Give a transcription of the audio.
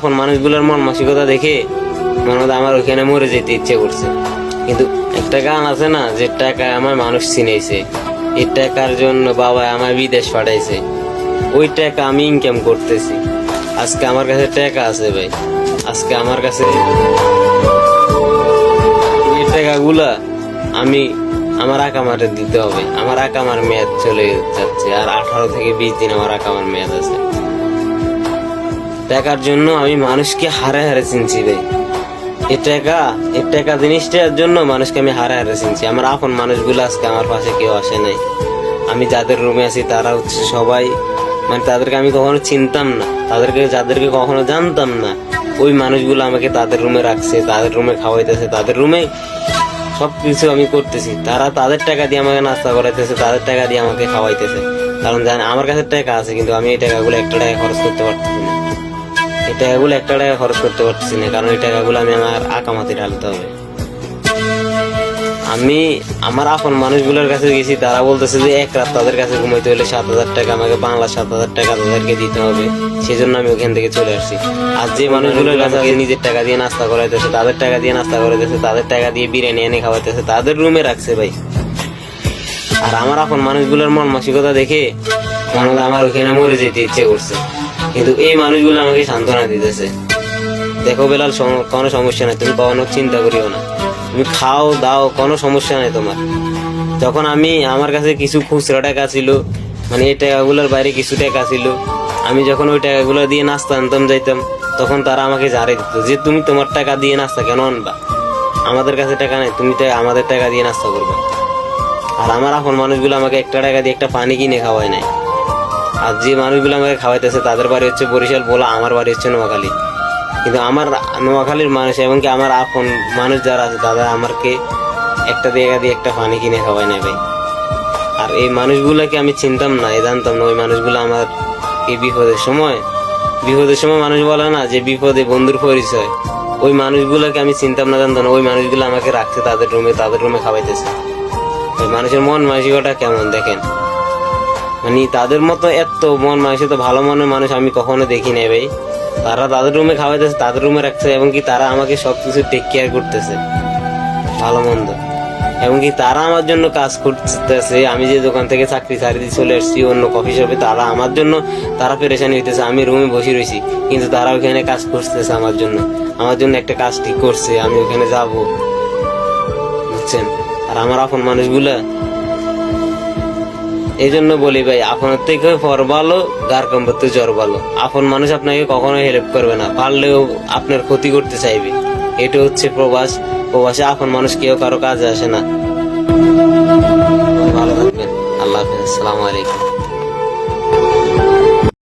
এখন মানুষগুলোর মন মানসিকতা দেখে মনে হয় আমার ওইখানে মরে যেতে ইচ্ছে করছে। কিন্তু একটা গান আছে না, যে টাকায় আমার মানুষ চিনেছে এই টাকার জন্য বাবা আমার বিদেশ পাঠাইছে, ওই টাকা আমি ইনকাম করতেছি। আজকে আমার কাছে টাকা আছে ভাই, আজকে আমার কাছে এই টাকাগুলা আমি আমার আকামারে দিতে হবে। আমার আকামার মেয়াদ চলে যাচ্ছে, আর আঠারো থেকে বিশ দিন আমার আকামার মেয়াদ আছে। টাকার জন্য আমি মানুষকে হারে হারে চিনছি ভাই এ টাকা এ টাকা জিনিসটার জন্য মানুষকে আমি হারে হারে চিনছি। আমার আপন মানুষগুলো আজকে আমার পাশে কেউ আসে নাই। আমি যাদের রুমে আছি তারা হচ্ছে সবাই মানে তাদেরকে আমি কখনো চিনতাম না। তাদেরকে, যাদেরকে কখনো জানতাম না। ওই মানুষগুলো আমাকে তাদের রুমে রাখছে, তাদের রুমে খাওয়াইতেছে, তাদের রুমে সব কিছু আমি করতেছি। তারা তাদের টাকা দিয়ে আমাকে নাস্তা করাইতেছে, তাদের টাকা দিয়ে আমাকে খাওয়াইতেছে। কারণ জানে, আমার কাছে টাকা আছে, কিন্তু আমি এই টাকাগুলো একটা টাকা খরচ করতে পারতেছি না। এই টাকাগুলো একটা টাকা খরচ করতে পারতেছি না, কারণ এই টাকাগুলো আমি আমার আকামাতে ঢালতে হবে। আমি আমার আপন মানুষগুলোর কাছে গেছি, তারা বলতেছে যে এক রাত তাদের কাছে ঘুমাইতে হলে সাত হাজার টাকা, আমাকে বাংলা সাত হাজার টাকা তাদেরকে দিতে হবে। সেই জন্য আমি ওখান থেকে চলে আসছি। আর যে মানুষগুলোর কাছে নিজের টাকা দিয়ে নাস্তা করাইতেছে, তাদের টাকা দিয়ে নাস্তা করাইতেছে, তাদের টাকা দিয়ে বিরিয়ানি এনে খাওয়াইতেছে, তাদের রুমে রাখছে ভাই। আর আমার আপন মানুষগুলোর মন মানসিকতা দেখে আমার ওখানে মরে যেতে ইচ্ছে করছে। কিন্তু এই মানুষগুলো আমাকে সান্ত্বনা দিতেছে। দেখো বেলাল কোনো সমস্যা নাই, তুমি কখনো চিন্তা করিও না। তুমি খাও, দাও, কোনো সমস্যা নাই তোমার। যখন আমি, আমার কাছে কিছু খুচরা টাকা ছিল মানে এই টাকাগুলোর বাইরে কিছু টাকা ছিল, আমি যখন ওই টাকাগুলো দিয়ে নাস্তা আনতাম, যাইতাম, তখন তারা আমাকে ঝাড়ে দিত, যে তুমি তোমার টাকা দিয়ে নাস্তা কেন আনবা? আমাদের কাছে টাকা নেই, তুমি আমাদের টাকা দিয়ে নাস্তা করবে। আর আমার এখন মানুষগুলো আমাকে একটা টাকা দিয়ে একটা পানি কিনে খাওয়ায় নাই। আর যে মানুষগুলো আমাকে খাওয়াইতেছে, তাদের বাড়ি হচ্ছে বরিশাল, বলা আমার বাড়ি হচ্ছে নোয়াখালী। কিন্তু আমার নোয়াখালীর মানুষ এবং কি আমার আপন মানুষ যারা আছে, তারা আমাকে একটা জায়গা দিয়ে একটা পানি কিনে খাওয়ায় নেবে আর এই মানুষগুলোকে আমি চিনতাম না, এ জানতাম না, ওই মানুষগুলো আমার এই বিপদের সময়। বিপদের সময় মানুষ বলে না যে বিপদে বন্ধুর পরিচয়। ওই মানুষগুলোকে আমি চিনতাম না, জানতাম না, ওই মানুষগুলো আমাকে রাখছে, তাদের রুমে তাদের রুমে খাওয়াইতেছে। ওই মানুষের মন মানসিকতা কেমন দেখেন? মানে তাদের মতো এত মন মানসিক ভালো মনের মানুষ আমি কখনো দেখি নাই ভাই। তারা তাদের রুমে খাওয়াইতেছে, তাদের রুমে রাখছে, এবং কি তারা আমাকে সবকিছু টেক কেয়ার করতেছে। ভালো, মন্দ। এবং কি তারা আমার জন্য কাজ করতেছে, আমি যে দোকান থেকে চাকরি ছাড়ি দিয়ে চলে এসেছি, অন্য কফি শপে তারা আমার জন্য, তারা পেরেশানি হইতেছে, আমি রুমে বসে রয়েছি কিন্তু তারা ওখানে কাজ করতেছে আমার জন্য। আমার জন্য একটা কাজ ঠিক করছে, আমি ওখানে যাব। বুঝছেন? আর আমার আপন মানুষগুলা এই জন্য বলি ভাই, আপনার থেকে পর ভালো, গার কম্পতে জ্বর ভালো। আপন মানুষ আপনাকে কখনো হেল্প করবে না, পারলেও আপনার ক্ষতি করতে চাইবে। এটা হচ্ছে প্রবাস। প্রবাসে আপন মানুষ কেউ কারও কাজে আসে না। ভালো থাকবেন। আল্লাহ হাফেজ। আসসালামু আলাইকুম।